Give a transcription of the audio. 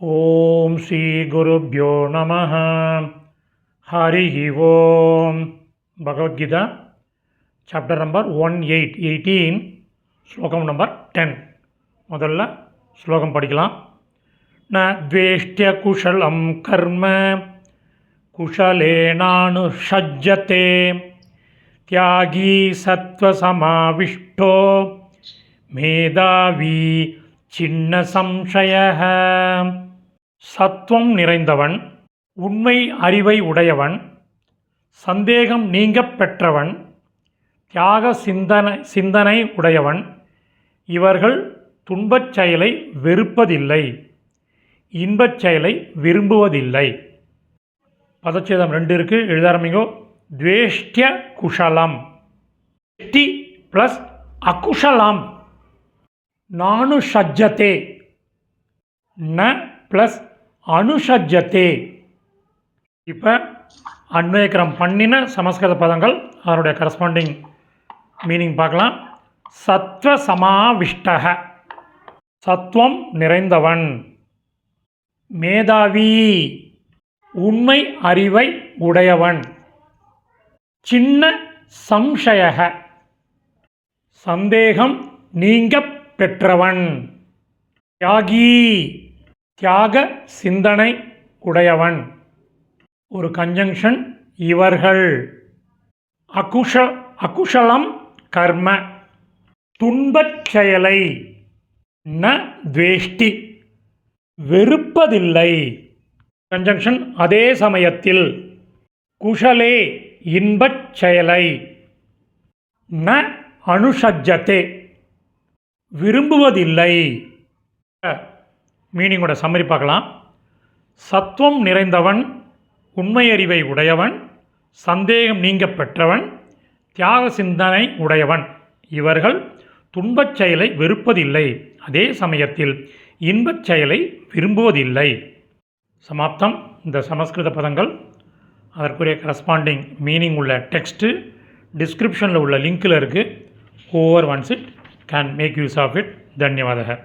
ॐ श्रीगुरुभ्यो नमः हरिः ஓம் Bhagavadgita chapter number one eight eighteen ஸ்லோகம் நம்பர் டென் முதல்ல ஸ்லோகம் படிக்கலாம் ந द्वेष्ट्य कुशलं कर्म कुशलेनानुषज्यते त्यागी सत्त्वसमाविष्टो மேதாவி சின்ன சம்சய சத்துவம் நிறைந்தவன் உண்மை அறிவை உடையவன் சந்தேகம் நீங்கப் பெற்றவன் தியாக சிந்தனை சிந்தனை உடையவன் இவர்கள் துன்பச் செயலை வெறுப்பதில்லை இன்பச் செயலை விரும்புவதில்லை. பதச்சேதம் ரெண்டு இருக்குது எழுத துவேஷ்டிய குஷலம். D plus அகுஷலம். நானுஷஜ்ஜத்தே ந ப்ளஸ் அனுஷஜத்தே இப்போ அன்வயக்கிரம் பண்ணின சமஸ்கிருத பதங்கள் அதனுடைய கரஸ்பாண்டிங் மீனிங் பார்க்கலாம். சத்வ சமாவிஷ்டக சத்துவம் நிறைந்தவன். மேதாவி. உண்மை அறிவை உடையவன். சின்ன சம்சயக. சந்தேகம் நீங்க பெற்றவன். தியாகி. தியாக சிந்தனை உடையவன். ஒரு கன்ஜங்ஷன் இவர்கள். அகுஷ அகுஷலம் கர்ம. துன்பச் செயலை. ந துவேஷ்டி. வெறுப்பதில்லை. கன்ஜங்ஷன் அதே சமயத்தில். குஷலே இன்பச் செயலை. ந அனுஷஜத்தே விரும்புவதில்லை. மீனிங்கோட சம்மரி பார்க்கலாம். சத்துவம் நிறைந்தவன் உண்மையறிவை உடையவன் சந்தேகம் நீங்க பெற்றவன் தியாக சிந்தனை உடையவன். இவர்கள் துன்பச் செயலை வெறுப்பதில்லை. அதே சமயத்தில் இன்பச் செயலை விரும்புவதில்லை. சமாப்தம். இந்த சமஸ்கிருத பதங்கள். அதற்குரிய கரஸ்பாண்டிங் மீனிங் உள்ள டெக்ஸ்ட்டு டிஸ்கிரிப்ஷனில் உள்ள லிங்கில் இருக்குது over once it can make use of it தன்யவாதக.